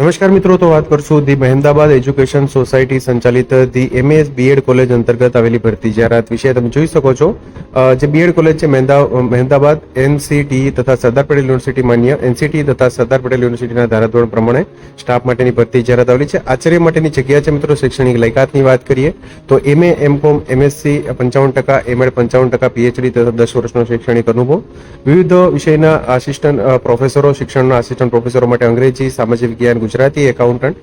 નમસ્કાર મિત્રો, તો વાત કરશું ધી મહેમદાબાદ એજ્યુકેશન સોસાયટી સંચાલિત ધી એમએસ બીએડ કોલેજ અંતર્ગત આવેલી ભરતી. જાહેરાત વિશે તમે જોઈ શકો છો. જે બીએડ કોલેજ છે મહેમદા મહેમદાબાદ એનસીટી તથા સરદાર પટેલ યુનિવર્સિટી માન્ય, એનસીટી તથા સરદાર પટેલ યુનિવર્સિટીના ધારાધોરણ પ્રમાણે સ્ટાફ માટેની ભરતી જાહેરાત આવેલી છે. આચાર્ય માટેની જગ્યા છે મિત્રો, શૈક્ષણિક લાયકાતની વાત કરીએ, તો એમએ, એમકોમ, એમએસસી, પંચાવન ટકા, એમએડ પંચાવન ટકા, પીએચડી તથા દસ વર્ષનો શૈક્ષણિક અનુભવ. વિવિધ વિષયના આસિસ્ટન્ટ પ્રોફેસરો, શિક્ષણના આસિસ્ટન્ટ પ્રોફેસરો માટે અંગ્રેજી, સામાજિક વિજ્ઞાન ગુજરાતી એકાઉન્ટન્ટ,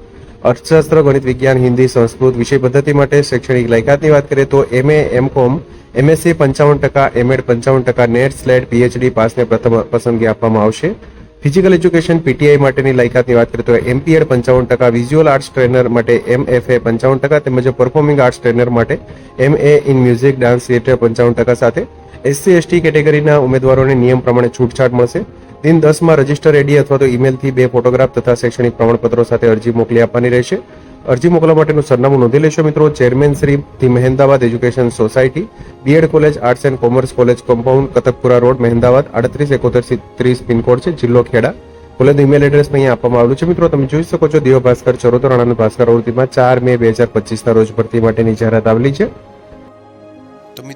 અર્થશાસ્ત્ર, ગણિત, વિજ્ઞાન, હિન્દી, સંસ્કૃત, વિષય પદ્ધતિ માટે શૈક્ષણિક લાયકાતની વાત કરીએ તો એમએ, એમકોમ, એમએસસી પંચાવન ટકા, એમએડ પંચાવન ટકા, નેટ સ્લેટ, પીએચડી પાસને પ્રથમ પસંદગી આપવામાં આવશે. ફિઝિકલ એજ્યુકેશન પીટીઆઈ માટેની લાયકાતની વાત કરીએ તો એમપીએડ પંચાવન ટકા વિઝ્યુઅલ આર્ટ્સ ટ્રેનર માટે એમએફએ પંચાવન ટકા, તેમજ પરફોર્મિંગ આર્ટ્સ ટ્રેનર માટે MA in music dance theatre પંચાવન ટકા સાથે. એસસી, એસટી કેટેગરીના ઉમેદવારોને નિયમ પ્રમાણે છૂટછાટ મળશે. દિન દસમાં રજિસ્ટર એડી અથવા તો ઈમેલથી બે ફોટોગ્રાફ તથા શૈક્ષણિક પ્રમાણપત્રો સાથે અરજી મોકલી આપવાની રહેશે. અરજી મોકલવા માટેનું સરનામું નોંધી લેશો મિત્રો. Chairman Shri the Mehmedabad education society BEd college arts and commerce college compound Katakpura road Mehmedabad આડત્રીસ, એકોતેર, ત્રીસ પિનકોડ છે, જિલ્લો ખેડા. કોલેજનું ઈમેલ એડ્રેસ અહીંયા આપવામાં આવ્યું છે મિત્રો. તમે જોઈ શકો છો, દેવ ભાસ્કર ચરોતર રાણાનું ભાસ્કર આવૃત્તિમાં ચાર મે બે હજાર પચીસના રોજ ભરતી માટેની જાહેરાત આવેલી છે.